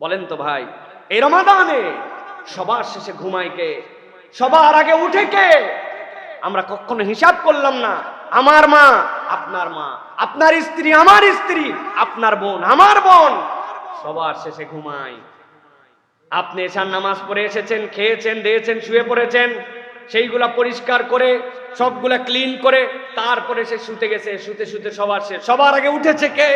বলেন তো ভাই, এই রমাদানে সবার শেষে ঘুমাই কে? সবার আগে উঠে কে? আমরা কখনো হিসাব করলাম না, আমার মা, আপনার মা, আপনার স্ত্রী, আমার স্ত্রী, আপনার বোন, আমার বোন, সবার শেষে ঘুমাই আপনি এসার নামাজ পড়ে এসেছেন, খেয়েছেন, দিয়েছেন, শুয়ে পড়েছেন, সেইগুলা পরিষ্কার করে, সবগুলা ক্লিন করে, তারপরে সে শুতে গেছে, শুতে শুতে সবার শেষ সবার আগে উঠেছে কে?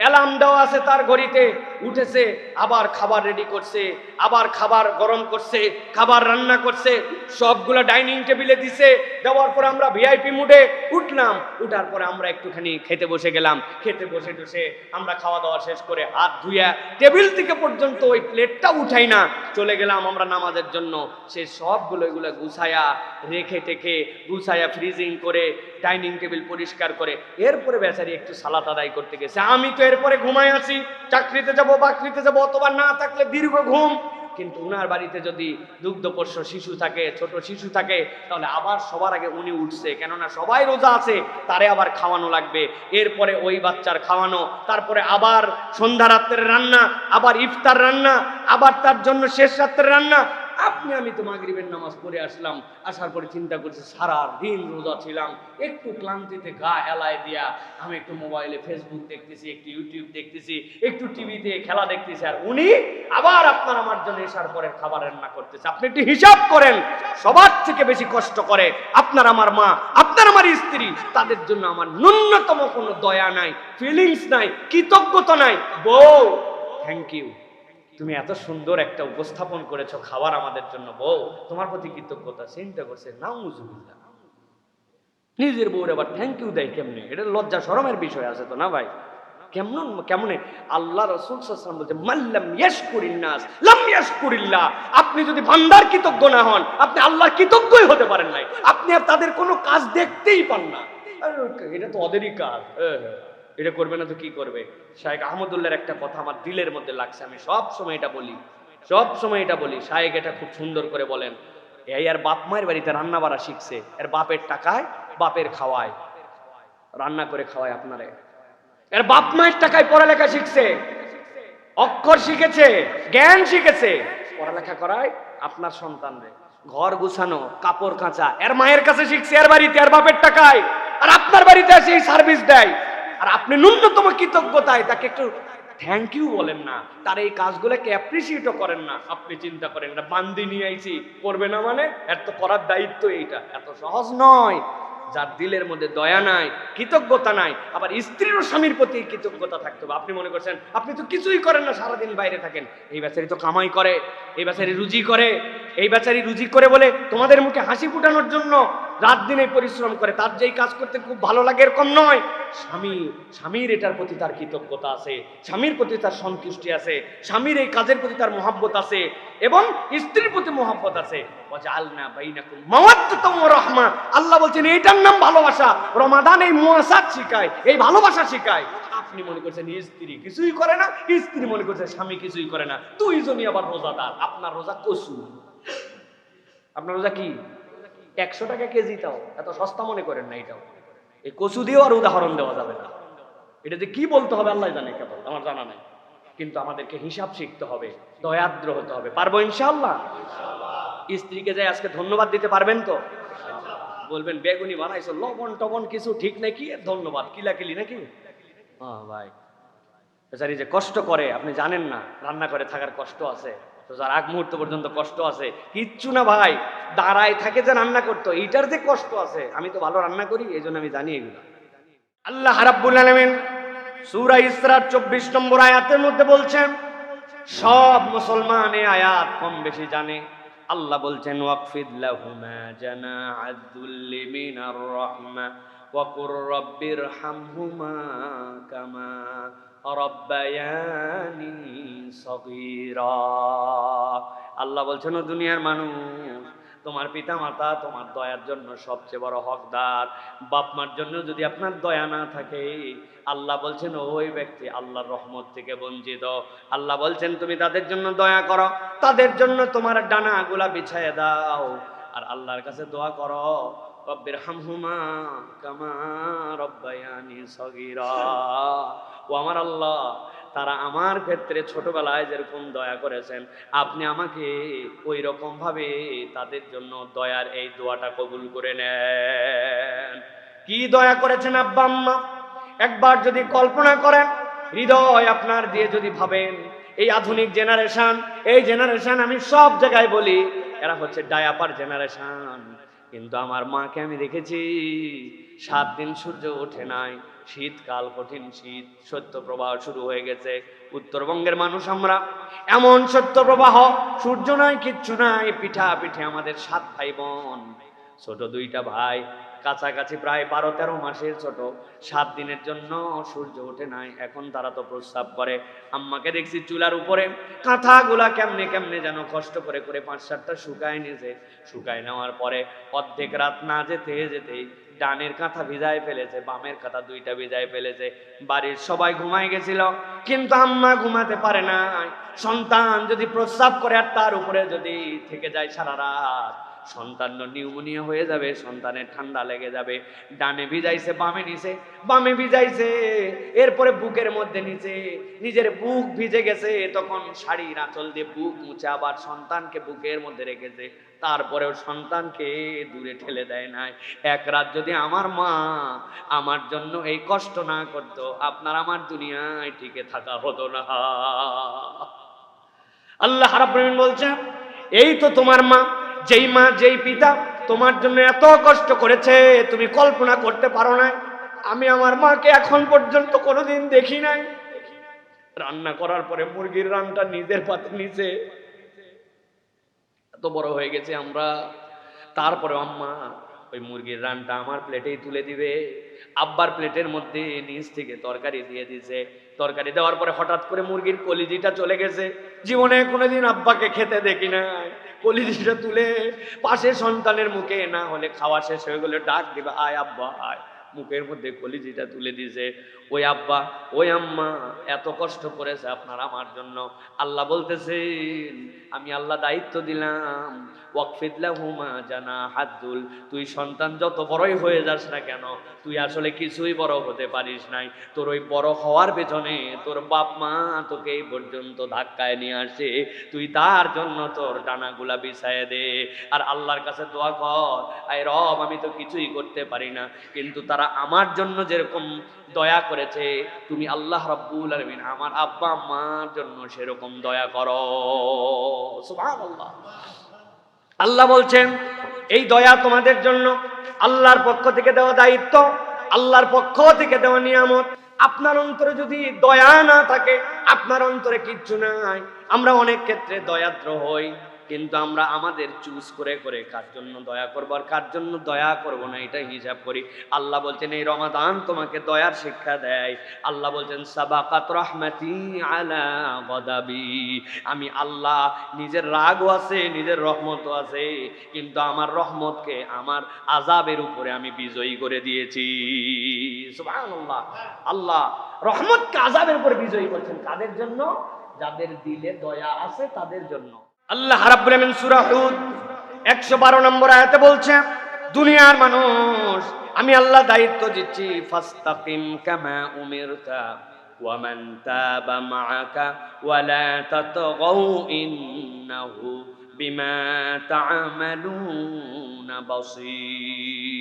অ্যালার্ম দেওয়া আছে তার ঘড়িতে, উঠেছে, আবার খাবার রেডি করছে, আবার খাবার গরম করছে, খাবার রান্না করছে, সবগুলো ডাইনিং টেবিলে দিছে, দেওয়ার পরে আমরা ভিআইপি মুডে উঠলাম, উঠার পরে আমরা একটুখানি খেতে বসে গেলাম, খেতে বসে বসে আমরা খাওয়া দাওয়া শেষ করে হাত ধুইয়া টেবিল থেকে পর্যন্ত ওই প্লেটটা উঠাই না, চলে গেলাম আমরা নামাজের জন্য, সে সবগুলো এগুলো গুছায়া রেখে টেখে গুছায়া ফ্রিজিং করে, ডাইনিং টেবিল পরিষ্কার করে, এরপরে বেচারি একটু সালাত আদায় করতে গেছে। আমি তো এরপরে ঘুমাই আছি, চাকরিতে যাব, বাকরিতে যাব, অথবা না থাকলে দীর্ঘ ঘুম। কিন্তু উনার বাড়িতে যদি দুগ্ধপোষ্য শিশু থাকে, ছোট শিশু থাকে, তাহলে আবার সবার আগে উনি উঠছে। কেননা সবাই রোজা আছে, তারে আবার খাওয়ানো লাগবে। এরপরে ওই বাচ্চার খাওয়ানো, তারপরে আবার সন্ধ্যা রাত্রের রান্না, আবার ইফতার রান্না, আবার তার জন্য শেষ রাত্রের রান্না আপনি, আমি তো মাগরিবের নামাজ পড়ে আসলাম, আসার পরে চিন্তা করছি সারা দিন রোজা ছিলাম, একটু ক্লান্তিতে গা এলায় দিয়া আমি একটু মোবাইলে ফেসবুক দেখতেছি, একটু ইউটিউব দেখতেছি, একটু টিভিতে খেলা দেখতেছি, আর উনি আবার আপনার আমার জন্য এসার পরের খাবার রান্না করতেছে। আপনি একটু হিসাব করেন, সবার থেকে বেশি কষ্ট করে আপনার আমার মা, আপনার আমার স্ত্রী, তাদের জন্য আমার ন্যূনতম কোনো দয়া নাই ফিলিংস নাই, কৃতজ্ঞতা নাই। বউ থ্যাংক ইউ তুমি এত সুন্দর একটা উপস্থাপন করেছ খাবার আমাদের জন্য বউ। তোমার প্রতি কৃতজ্ঞতা চিন্তা করছে নাউজুবিল্লাহ। নিজের বউর আবার থ্যাংক ইউ দেয় কেমনে? এটা লজ্জা শরমের বিষয় আছে তো না ভাই? কেমন কেমনে? আল্লাহ রসুল সাল্লাম বলছে মাল্লাম ইয়াশকুরিন্নাস লাম ইয়াশকুরিল্লাহ। আপনি যদি ভান্ডার কৃতজ্ঞ না হন আপনি আল্লাহর কৃতজ্ঞই হতে পারেন নাই। আপনি আর তাদের কোনো কাজ দেখতেই পান না। এটা তো ওদেরই কাজ। হ্যাঁ, হ্যাঁ। এটা করবে না তো কি করবে? শাহেক আহমদুল্লাহর একটা কথা আমার দিলের মধ্যে লাগছে, আমি সব সময় এটা বলি। সব সময় এটা বলি। শাহেক এটা খুব সুন্দর করে বলেন। এই আর বাপ মায়ের বাড়িতে রান্না বাড়া শিখছে, এর বাপের টাকায় বাপের খাওয়ায়। রান্না করে খাওয়ায় আপনারে। এর বাপ মায়ের টাকায় পড়ালেখা শিখছে, অক্ষর শিখেছে, জ্ঞান শিখেছে। পড়ালেখা করায় আপনার সন্তানরে ঘর গুছানো, কাপড় কাঁচা, এর মায়ের কাছে শিখছে, এর বাড়িতে, এর বাপের টাকায়। আর আপনার বাড়িতে এসে সার্ভিস দেয়। আর আপনি ন্যূনতম কৃতজ্ঞতায় তাকে একটু থ্যাংক ইউ বলেন না। তার এই কাজগুলোকে অ্যাপ্রিসিয়েটও করেন না। আপনি চিন্তা করেন, এটা বান্দি নিয়ে আইছি, করবে না মানে? এর তো করার দায়িত্ব এইটা। এত সহজ নয়। যার দিলের মধ্যে দয়া নাই, কৃতজ্ঞতা নাই, আবার স্ত্রীর ও স্বামীর প্রতি কৃতজ্ঞতা থাকতে হবে। আপনি মনে করছেন, আপনি তো কিছুই করেন না, সারাদিন বাইরে থাকেন। এই বেচারি তো কামাই করে, এই বেচারি রুজি করে, এই বেচারি রুজি করে বলে তোমাদের মুখে হাসি ফুটানোর জন্য রাত দিনে পরিশ্রম করে, তার যেই কাজ করতে খুব ভালো লাগে, এরকম নয়। স্বামী, স্বামীর এটার প্রতি তার কৃতজ্ঞতা আছে, স্বামীর প্রতি তার সন্তুষ্টি আছে, স্বামীর এই কাজের প্রতি তার মহাব্বত আছে এবং স্ত্রীর প্রতি মহাব্বত আছে। মাওয়াদ্দাতাম আল্লাহ বলছেন, এইটার নাম ভালোবাসা। রমাদান এই মুয়াসাত শিখায়, এই ভালোবাসা শিখায়। আপনি মনে করছেন, স্ত্রী কিছুই করে না, স্ত্রী মনে করছে, স্বামী কিছুই করে না। দুইজনই আবার রোজাদার, আপনার রোজা কসু? আপনার রোজা কি? একশো টাকা কেজি তাও। এত সস্তা মনে করেন না এটাও। এই কচু দিয়েও আর উদাহরণ দেওয়া যাবে না। এটা যে কি বলতে হবে আল্লাহ জানে কেবল, আমার জানা নাই। কিন্তু আমাদেরকে হিসাব শিখতে হবে, দয়াদ্র হতে হবে। পারব ইনশাআল্লাহ? স্ত্রীকে যাই আজকে ধন্যবাদ দিতে পারবেন তো? বলবেন, বেগুনি বানাইছো, লবণ টবণ কিছু ঠিক নাকি ধন্যবাদ, কিলাকিলি নাকি? ভাই। বেচারি যে কষ্ট করে, আপনি জানেন না, রান্না করে থাকার কষ্ট আছে। তো যার আগ মুহূর্ত পর্যন্ত কষ্ট আছে, কিচ্ছু না ভাই, দাঁড়ায় থাকে যে রান্না করতো, এইটার যে কষ্ট আছে, আমি তো ভালো রান্না করি এই আমি জানি এগুলো। আল্লাহ রাব্বুল আলামিন সূরা ইসরার 24 নম্বর আয়াতের মধ্যে বলছেন, সব মুসলমান এই আয়াত কম বেশি জানে। আল্লাহ বলছেন, ওয়াকফিদ লাহুমা জানাআদ-দুল্লি মিনার রাহমা, ওয়া কুর রাব্বির হামহুমা কামা আল্লাহ বলছেন দুনিয়ার মানুষ, তোমার পিতা মাতা তোমার দয়ার জন্য সবচেয়ে বড় হকদার। বাপ মার জন্য যদি আপনার দয়া না থাকে, আল্লাহ বলছেন, ওই ব্যক্তি আল্লাহর রহমত থেকে বঞ্চিত। আল্লাহ বলছেন, তুমি তাদের জন্য দয়া করো, তাদের জন্য তোমার ডানাগুলা বিছায় দাও। আর আল্লাহর কাছে দোয়া করো রব্বির কামা রব্বায়ানি সগীরা। ও আমার আল্লাহ, তারা আমার ক্ষেত্রে ছোটবেলায় যেরকম দয়া করেছেন, আপনি আমাকে ওই রকম ভাবে তাদের জন্য দয়ার এই দোয়াটা কবুল করে নেন। কি দয়া করেছেন আব্বা আম্মা? একবার যদি কল্পনা করেন, হৃদয় আপনার দিয়ে যদি ভাবেন, এই আধুনিক জেনারেশন, এই জেনারেশন আমি সব জায়গায় বলি, এরা হচ্ছে ডায়াপার জেনারেশন। কিন্তু আমার মাকে আমি দেখেছি, সাত দিন সূর্য ওঠে নাই, শীতকাল কঠিন শীত সত্য প্রবাহ শুরু হয়ে গেছে। উত্তরবঙ্গের মানুষ আমরা, এমন সত্য প্রবাহ, সূর্য নাই, কিচ্ছু নাই, পিঠা পিঠে আমাদের সাত ভাই বোন। ছোট দুইটা ভাই কাছাকাছি প্রায় বারো তেরো মাসের ছোট। সাত দিনের জন্য সূর্য ওঠে নাই। এখন তারা তো প্রস্রাব করে, আম্মাকে দেখছি চুলার উপরে। কাঁথাগুলা কেমনে কেমনে যেন কষ্ট করে করে পাঁচ সাতটা শুকায় নিয়েছে। শুকায় নেওয়ার পরে অর্ধেক রাত না যেতে যেতেই ডানের কাঁথা ভিজায় ফেলেছে, বামের কাঁথা দুইটা ভিজায় ফেলেছে। বাড়ির সবাই ঘুমায় গেছিল, কিন্তু আম্মা ঘুমাতে পারে না সন্তান যদি প্রস্রাব করে আর তার উপরে যদি থেকে যায় সারা রাত। সন্তান নিউমোনিয়া হয়ে যাবে, সন্তানের ঠান্ডা লেগে যাবে। ডানে ভিজাইছে, বামে নিছে, বামে ভিজাইছে, এরপরে বুকের মধ্যে নিচে, নিজের বুক ভিজে গেছে, তখন শাড়ির আঁচল দিয়ে বুক মুছে আবার সন্তানকে বুকের মধ্যে রেখেছে। তারপরেও সন্তানকে দূরে ঠেলে দেয় নাই। এক রাত যদি আমার মা আমার জন্য এই কষ্ট না করতো, আপনার আমার দুনিয়ায় টিকে থাকা হতো না। আল্লাহ রাব্বুল বলছেন, এই তো তোমার মা যেই মা, যেই পিতা তোমার জন্য এত কষ্ট করেছে, তুমি কল্পনা করতে পারো না আমি আমার মাকে এখন পর্যন্ত কোনোদিন দেখি নাই। রান্না করার পরে মুরগির রানটা নিজের পাতে নিচে এত বড় হয়ে গেছে আমরা। তারপরে আম্মা, ওই মুরগির রানটা আমার প্লেটেই তুলে দিবে। আব্বার প্লেটের মধ্যে নিচ থেকে তরকারি দিয়ে দিছে। তরকারি দেওয়ার পরে হঠাৎ করে মুরগির কলিজিটা চলে গেছে। জীবনে কোনোদিন আব্বাকে খেতে দেখি না কলিজিটা তুলে পাশে সন্তানের মুখে না হলে খাওয়া শেষ হয়ে গেলে ডাক দিবে, আয় আব্বা, আয়। মুখের মধ্যে কলিজিটা তুলে দিছে ওই আব্বা, ওই আম্মা, এত কষ্ট করেছে আপনার আমার জন্য। আল্লাহ বলতেছেন, আমি আল্লাহ দায়িত্ব দিলাম ওয়াকফিদলা হুমা জানা তুই সন্তান যত বড়ই হয়ে যাস না কেন, তুই আসলে কিছুই বড় হতে পারিস নাই। তোর ওই বড় হওয়ার পেছনে তোর বাপ মা তোকে এই পর্যন্ত ধাক্কায় নিয়ে আসে। তুই তার জন্য তোর ডানাগুলা বিছায় দে। আর আল্লাহর কাছে দোয়া কর, আয় রব, আমি তো কিছুই করতে পারি না। কিন্তু তারা আমার জন্য যেরকম দয়া করেছে, তুমি আল্লাহ রাব্বুল আলামিন আমার আব্বা আম্মার জন্য সেরকম দয়া করো। আল্লাহ বলছেন, এই দয়া তোমাদের জন্য আল্লাহর পক্ষ থেকে দেওয়া দায়িত্ব, আল্লাহর পক্ষ থেকে দেওয়া নিয়ামত। আপনার অন্তরে যদি দয়া না থাকে, আপনার অন্তরে কিচ্ছু নাই। আমরা অনেক ক্ষেত্রে দয়াদ্র হই। কিন্তু আমরা আমাদের চুজ করে করে কার জন্য দয়া করব আর কার জন্য দয়া করব না এটা হিসাব করি। আল্লাহ বলছেন, এই রমাদান তোমাকে দয়ার শিক্ষা দেয়। আল্লাহ বলছেন, সাবাকাত রহমাতি আলা গদাবি। আমি আল্লাহ নিজের রাগও আছে, নিজের রহমতও আছে, কিন্তু আমার রহমতকে আমার আজাবের উপরে আমি বিজয়ী করে দিয়েছি। সুবহানাল্লাহ। আল্লাহ রহমতকে আজাবের উপরে বিজয়ী করছেন। কাদের জন্য? যাদের দিলে দয়া আছে, তাদের জন্য। আল্লাহ রাব্বুল আমিন সূরা হুদ 112 নম্বর আয়াতে বলছে, দুনিয়ার মানুষ, আমি আল্লাহ দায়িত্ব দিচ্ছি, ফাস্তাকিম কামা উমিরতা ওয়ামান তাবা মাআকা ওয়ালা তাতগাউ ইন্নাহু বিমা তা'মালুনা বাসীর।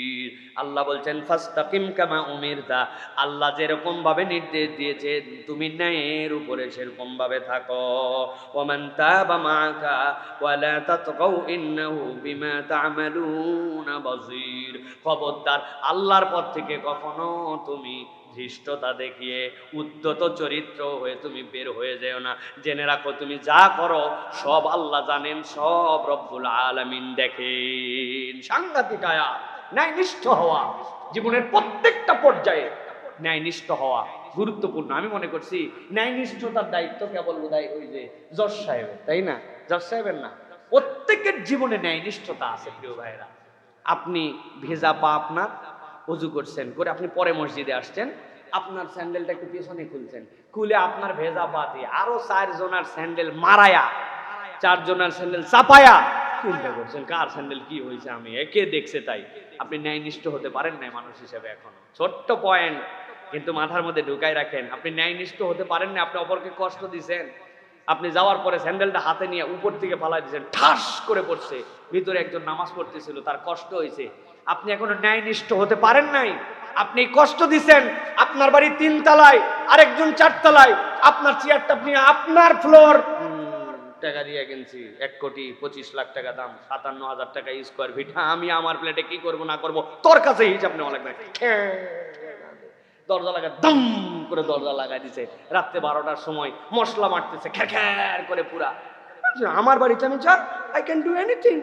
আল্লাহ বলছেন, ফাস্তাকিম কামা উমির দা আল্লাহ যেরকম ভাবে নির্দেশ দিয়েছেন, তুমি ন্যায়ের উপরে সেরকম ভাবে থাকো। ওমান তাবা মাআকা ওয়ালা তাতগাউ ইন্নাহু বিমা তা'মালুনা বাসীর। খবরদার, আল্লাহর পথ থেকে কখনো তুমি ধৃষ্টতা দেখিয়ে উদ্যত চরিত্র হয়ে তুমি বের হয়ে যেও না। জেনে রাখো, তুমি যা করো, সব আল্লাহ জানেন, সব রব্বুল আলামিন দেখেন। সাংঘাতিক আয়া ন্যায়নিষ্ঠ হওয়া জীবনের প্রত্যেকটা পর্যায়ে ন্যায়নিষ্ঠ হওয়া গুরুত্বপূর্ণ। আমি মনে করছি ন্যায়নিষ্ঠতার দায়িত্ব কেবল বোধহয় ওই যে জজ সাহেবের, তাই না? জজ সাহেবের না। প্রত্যেকের জীবনে ন্যায়নিষ্ঠতা আছে, প্রিয় ভাইরা আপনি ভেজা পা আপনার অজু করছেন, করে আপনি পরে মসজিদে আসছেন, আপনার স্যান্ডেলটা একটু পেছনে খুলছেন, খুলে আপনার ভেজা পা দিয়ে আরও চারজনার স্যান্ডেল মারায়া, চারজনার স্যান্ডেল চাপায়া চিন্তা করছেন কার স্যান্ডেল কি হয়েছে আমি? একে দেখছে তাই। আপনি ন্যায়নিষ্ঠ হতে পারেন নাই মানুষ হিসেবে এখনও। ছোট্ট পয়েন্ট কিন্তু মাথার মধ্যে ঢুকাই রাখেন। আপনি ন্যায়নিষ্ঠ হতে পারেন না আপনি অপরকে কষ্ট দিছেন। আপনি যাওয়ার পরে স্যান্ডেলটা হাতে নিয়ে উপর থেকে ফালাই দিয়েছেন ঠাস করে পড়ছে। ভিতরে একজন নামাজ পড়তেছিল, তার কষ্ট হয়েছে। আপনি এখনও ন্যায়নিষ্ঠ হতে পারেন নাই। আপনি কষ্ট দিছেন, আপনার বাড়ি তিন তলায় আরেকজন চারতলায়। আপনার চেয়ারটা আপনি, আপনার ফ্লোর টাকা দিয়ে কিনছি এক কোটি পঁচিশ লাখ টাকা দাম সাতান্ন হাজার টাকা স্কোয়ার ফিট হ্যাঁ আমি আমার প্লেটে কি করব না করব তোর কাছে হিসাব নেওয়া লাগবে। দরজা লাগা দম করে দরজা লাগাই দিছে। রাত্রে বারোটার সময় মশলা মারতেছে খ্যার খ্যার করে পুরা। আচ্ছা, আমার বাড়িতে আমি যা আই ক্যান ডু এনিথিং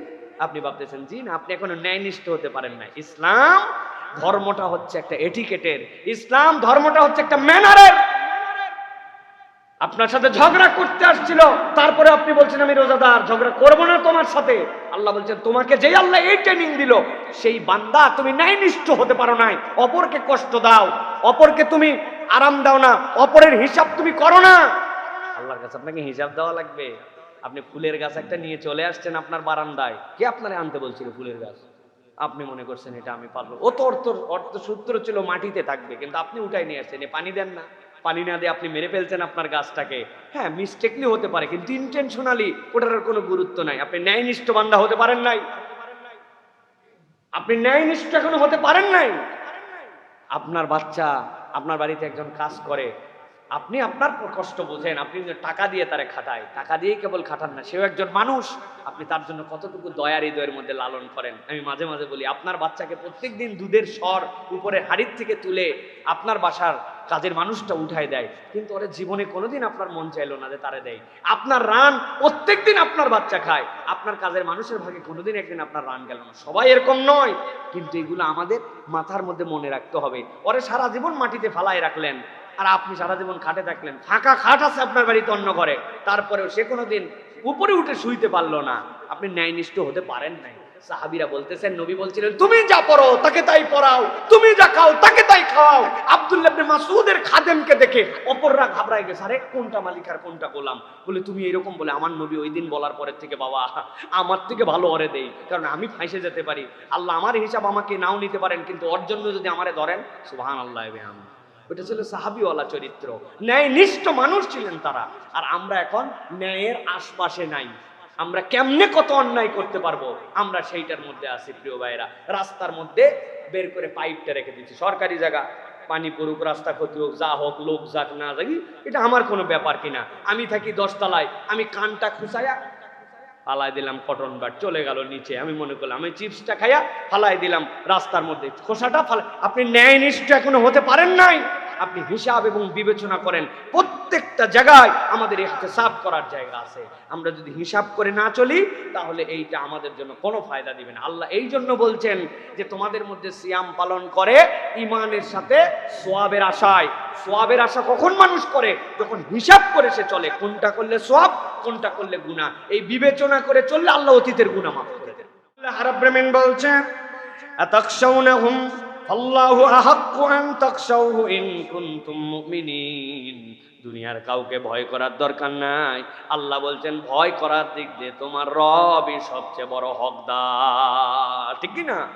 আপনি ভাবতেছেন জি না আপনি এখনও ন্যায়নিষ্ঠ হতে পারেন না ইসলাম ধর্মটা হচ্ছে একটা এটিকেটের ইসলাম ধর্মটা হচ্ছে একটা ম্যানারের। আপনার সাথে ঝগড়া করতে আসছিল, তারপরে আপনি বলছেন, আমি রোজাদার, ঝগড়া করব না তোমার সাথে। আল্লাহ বলছেন, তোমাকে যেই আল্লাহ এই ট্রেনিং দিল, সেই বান্দা তুমি ন্যায়নিষ্ঠ হতে পারো নাই। অপরকে কষ্ট দাও, অপরকে তুমি আরাম দাও না, অপরের হিসাব তুমি করো না। আল্লাহর কাছে আপনাকে হিসাব দেওয়া লাগবে। আপনি ফুলের গাছ একটা নিয়ে চলে আসছেন আপনার বারান্দায়। কে আপনারে আনতে বলছিল ফুলের গাছ? আপনি মনে করছেন, এটা আমি পারব। ও তো অর্থ অর্থ সূত্র ছিল, মাটিতে থাকবে, কিন্তু আপনি উঠাই নিয়ে আসছেন, এ পানি দেন না। পানি না দিয়ে আপনি মেরে ফেলছেন আপনার গাছটাকে। হ্যাঁ মিস্টেকলি হতে পারে, কিন্তু ইন্টেনশনালি ওটার কোনো গুরুত্ব নাই। আপনি ন্যায়নিষ্ঠ বান্ধা হতে পারেন নাই। আপনি ন্যায়নিষ্ঠ এখনও হতে পারেন নাই। আপনার বাচ্চা আপনার বাড়িতে একজন কাজ করে আপনি আপনার কষ্ট বোঝেন, আপনি টাকা দিয়ে তারে খাটায়, টাকা দিয়ে কেবল খাটান না, সেও একজন মানুষ, আপনি তার জন্য কতটুকু দয়ার হৃদয়ের মধ্যে লালন করেন? আমি মাঝে মাঝে বলি, আপনার বাচ্চাকে প্রত্যেকদিন দুধের স্বর উপরে হাড়ির থেকে তুলে আপনার বাসার কাজের মানুষটা উঠায় দেয়। কিন্তু ওরা জীবনে কোনোদিন আপনার মন চাইলো না যে তারে দেয়। আপনার রান প্রত্যেকদিন আপনার বাচ্চা খায়। আপনার কাজের মানুষের ভাগে কোনোদিন একদিন আপনার রান গেল না। সবাই এরকম নয়। কিন্তু এগুলো আমাদের মাথার মধ্যে মনে রাখতে হবে। ওরে সারা জীবন মাটিতে ফালায় রাখলেন। আর আপনি সারা জীবন খাটে থাকলেন। ফাঁকা খাট আছে আপনার বাড়িতে অন্য ঘরে। তারপরেও সে কোনোদিন উপরে উঠে শুইতে পারল না। আপনি ন্যায়নিষ্ঠ হতে পারেন নাই। সাহাবিরা বলতেছেন, নবী বলছিলেন, তুমি যা পড়ো তাকে তাই পড়াও। তুমি যা খাও তাকে তাই খাওয়াও। আব্দুল্লাহ ইবনে মাসউদের খাদেমকে দেখে অপররা ঘাবড়ায় গেছে, আরে, কোনটা মালিক আর কোনটা গোলাম? বলে, তুমি এরকম বলে, আমার নবী ওই দিন বলার পরের থেকে বাবা, আমার থেকে ভালো অরে দেই। কারণ আমি ফাঁসে যেতে পারি। আল্লাহ আমার হিসাব আমাকে নাও নিতে পারেন, কিন্তু ওর জন্য যদি আমারে ধরেন সুবহান আল্লাহ ওটা ছিল সাহাবিওয়ালা চরিত্র। ন্যায়নিষ্ঠ মানুষ ছিলেন তারা। আর আমরা এখন ন্যায়ের আশপাশে নাই। আমরা কেমনে কত অন্যায় করতে পারব? আমরা সেইটার মধ্যে আছি, প্রিয় ভাইরা রাস্তার মধ্যে বের করে পাইপটা রেখে দিচ্ছি। সরকারি জায়গা, পানি পড়ুক, রাস্তা ক্ষতি হোক, যা হোক, লোক যাক, না যাক, এটা আমার কোনো ব্যাপার কিনা। আমি থাকি দশতলায়। আমি কানটা খুসায়া ফালাই দিলাম, কটন বার চলে গেল নিচে। আমি মনে করলাম, আমি চিপসটা খাইয়া ফালাই দিলাম রাস্তার মধ্যে। খোসাটা ফালাই আপনি ন্যায়নিষ্ঠ এখনও হতে পারেন নাই? আপনি হিসাব এবং বিবেচনা করেন, প্রত্যেকটা জায়গায় আমাদের সাফ করার জায়গা আছে। আমরা যদি হিসাব করে না চলি, তাহলে এইটা আমাদের জন্য কোনো ফায়দা দিবে না। আল্লাহ এই জন্য বলছেন যে, তোমাদের মধ্যে সিয়াম পালন করে ইমানের সাথে সোয়াবের আশায়। সোয়াবের আশা কখন মানুষ করে? যখন হিসাব করে সে চলে। কোনটা করলে সোয়াব, কোনটা করলে গুনাহ? এই বিবেচনা করে চললে আল্লাহ অতীতের গুনাহ মাফ করে দেন। আল্লাহ রাব্বুল বলছেন দুনিয়ার কাউকে ভয় করার দরকার নাই। আল্লাহ বলছেন, ভয় করার দিক দিয়ে তোমার রবই সবচেয়ে বড় হকদার। ঠিক না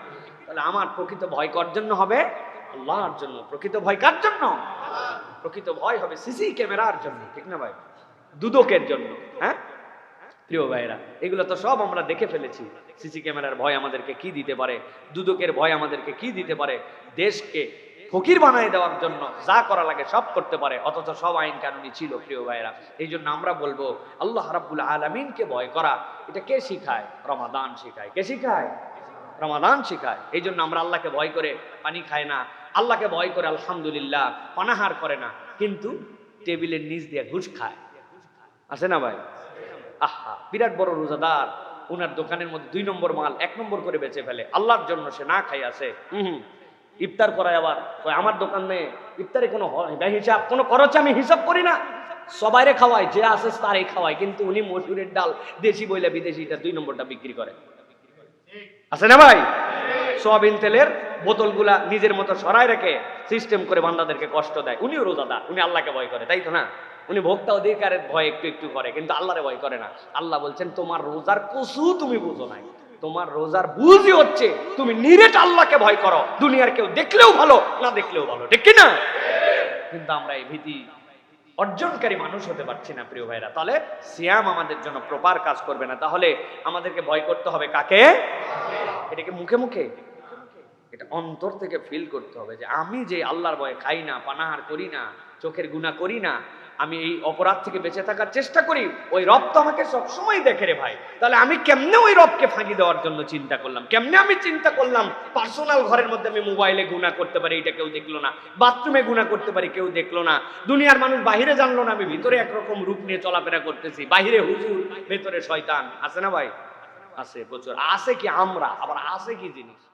তাহলে আমার প্রকৃত ভয় করার জন্য হবে? আল্লাহর জন্য। প্রকৃত ভয় কার জন্য? প্রকৃত ভয় হবে সিসি ক্যামেরার জন্য। ঠিক না ভাই? দুদকের জন্য। হ্যাঁ? প্রিয় ভাইরা এগুলো তো সব আমরা দেখে ফেলেছি। সিসি ক্যামেরার ভয় আমাদেরকে কি দিতে পারে? দুদকের ভয় আমাদেরকে কি দিতে পারে? দেশকে ফকির বানায় দেওয়ার জন্য যা করা লাগে সব করতে পারে। অথচ সব আইন কানুনি ছিল, প্রিয় ভাইরা এই জন্য আমরা বলব, আল্লাহ রাব্বুল আলমিনকে ভয় করা, এটা কে শিখায়? রমাদান শিখায়। কে শিখায়? রমাদান শিখায়। এই জন্য আমরা আল্লাহকে ভয় করে পানি খায় না। আল্লাহকে ভয় করে আলহামদুলিল্লাহ পানাহার করে না। কিন্তু টেবিলের নিচ দিয়ে ঘুষ খায়। আছে না ভাই? আহা বিরাট বড় রোজাদার। ওনার দোকানের মধ্যে দুই নম্বর মাল এক নম্বর করে বেচে ফেলে। আল্লাহর জন্য সে না খাই আছে। হুম ইফতার করায় আবার আমার দোকানে ইফতারে কোনো হিসাব কোনো খরচ আমি হিসাব করি না। সবাইরে খাওয়াই যে আসে তারই খাওয়াই। কিন্তু উনি মসুরের ডাল দেশি বইলে বিদেশিটা দুই নম্বরটা বিক্রি করে। আছে না ভাই? সোয়াবিন তেলের বোতলগুলা নিজের মতো সরাই রেখে সিস্টেম করে বান্দাদেরকে কষ্ট দেয়। উনিও রোজাদা উনি আল্লাহকে ভয় করে তাই তো না? উনি ভোক্তা অধিকারের ভয় একটু একটু করে, কিন্তু আল্লাহরে ভয় করে না। আল্লাহ বলছেন, তোমার রোজার কসু তুমি বুঝো নাই। তোমার রোজার বুঝই হচ্ছে, তুমি নিরেট আল্লাহকে ভয় করো। দুনিয়ার কেউ দেখলেও ভালো, না দেখলেও ভালো। ঠিক কি না কিন্তু আমরা এই ভীতি অর্জনকারী মানুষ হতে পারছি না, প্রিয় ভাইরা। তাহলে সিয়াম আমাদের জন্য প্রপার কাজ করবে না। তাহলে আমাদেরকে ভয় করতে হবে কাকে? এটাকে মুখে মুখে, এটা অন্তর থেকে ফিল করতে হবে যে আমি যে আল্লাহর ভয়ে খাই না, পানাহার করি না, চোখের গুণা করি না আমি এই অপরাধ থেকে বেঁচে থাকার চেষ্টা করি, ওই রব তো আমাকে সবসময় দেখে রে ভাই। তাহলে আমি কেমনে ওই রবকে ফাঁকি দেওয়ার জন্য চিন্তা করলাম? কেমনে আমি চিন্তা করলাম? পার্সোনাল ঘরের মধ্যে আমি মোবাইলে গুণা করতে পারি, এটা কেউ দেখল না। বাথরুমে গুণা করতে পারি, কেউ দেখল না। দুনিয়ার মানুষ বাহিরে জানলো না, আমি ভিতরে একরকম রূপ নিয়ে চলাফেরা করতেছি। বাহিরে হুজুর, ভেতরে শয়তান। আছে না ভাই? আছে প্রচুর। আছে কি আমরা? আবার আছে কি জিনিস?